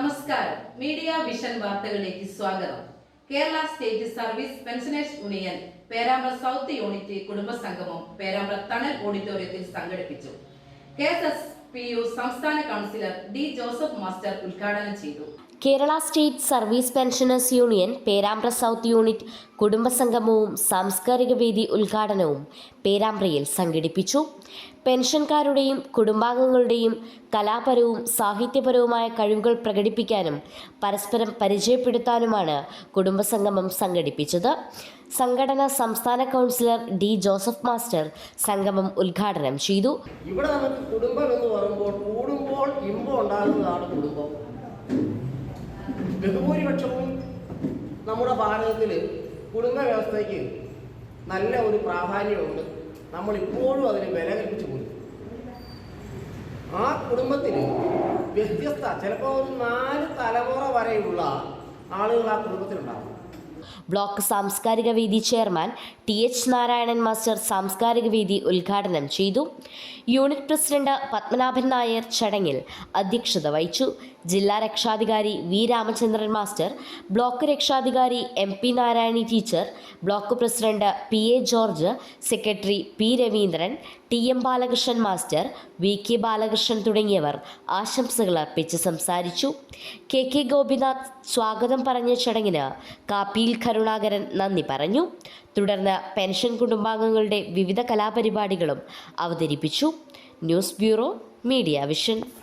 നമസ്കാരം. Media vision വാർത്തകളിലേക്ക് സ്വാഗതം. Kerala state service pensioners union Perambra south unit കുടുംബസംഗമം Perambra Thanal ഓഡിറ്റോറിയത്തിൽ സംഘടിപ്പിച്ചു. K S S P U സംസ്ഥാന കൗൺസിലർ ഡി ജോസഫ് മാസ്റ്റർ ഉദ്ഘാടനം ചെയ്തു. Kerala state service pensioners union Perambra south unit കുടുംബസംഗമവും സാംസ്കാരിക വേദി ഉദ്ഘാടനവും പേരാമ്പ്രയിൽ സംഘടിപ്പിച്ചു. പെൻഷൻകാരുടെയും കുടുംബാംഗങ്ങളുടെയും കലാപരവും സാഹിത്യപരവുമായ കഴിവുകൾ പ്രകടിപ്പിക്കാനും പരസ്പരം പരിചയപ്പെടുത്താനുമാണ് കുടുംബസംഗമം സംഘടിപ്പിച്ചത്. സംഘടന സംസ്ഥാന കൗൺസിലർ ഡി ജോസഫ് മാസ്റ്റർ സംഗമം ഉദ്ഘാടനം ചെയ്തു. ഇവിടെ നമുക്ക് കുടുംബം എന്ന് പറയുമ്പോൾ കൂടുമ്പോൾ ഇമ്പം ഉണ്ടാകുന്നതാണ് കുടുംബം. ബഹുഭൂരിപക്ഷവും നമ്മുടെ ഭാരതത്തിൽ കുടുംബ വ്യവസ്ഥയ്ക്ക് നല്ല ഒരു പ്രാധാന്യമുണ്ട്. നമ്മൾ ഇപ്പോഴും അതിന് വില കൽപ്പിച്ചു പോയി ആ കുടുംബത്തിൽ വ്യത്യസ്ത ചിലപ്പോൾ ഒരു നാല് തലമുറ വരെയുള്ള ആളുകൾ ആ കുടുംബത്തിലുണ്ടാകും ബ്ലോക്ക് സാംസ്കാരിക വേദി chairman T H Narayanan master സാംസ്കാരിക വേദി ഉദ്ഘാടനം ചെയ്തു. യൂണിറ്റ് പ്രസിഡന്റ് പത്മനാഭൻ നായർ ചടങ്ങിൽ അധ്യക്ഷത വഹിച്ചു. ജില്ലാ രക്ഷാധികാരി വി രാമചന്ദ്രൻ മാസ്റ്റർ ബ്ലോക്ക് രക്ഷാധികാരി M P Narayani teacher block president P A George secretary P Raveendran T M Balakrishnan master V K Balakrishnan തുടങ്ങിയവർ ആശംസകൾ അർപ്പിച്ച് സംസാരിച്ചു. കെ കെ ഗോപിനാഥ് സ്വാഗതം പറഞ്ഞ ചടങ്ങിന് കാപ്പിയിൽ കരുണാകരൻ നന്ദി പറഞ്ഞു. തുടർന്ന് പെൻഷൻ കുടുംബാംഗങ്ങളുടെ വിവിധ കലാപരിപാടികളും അവതരിപ്പിച്ചു. News bureau media vision.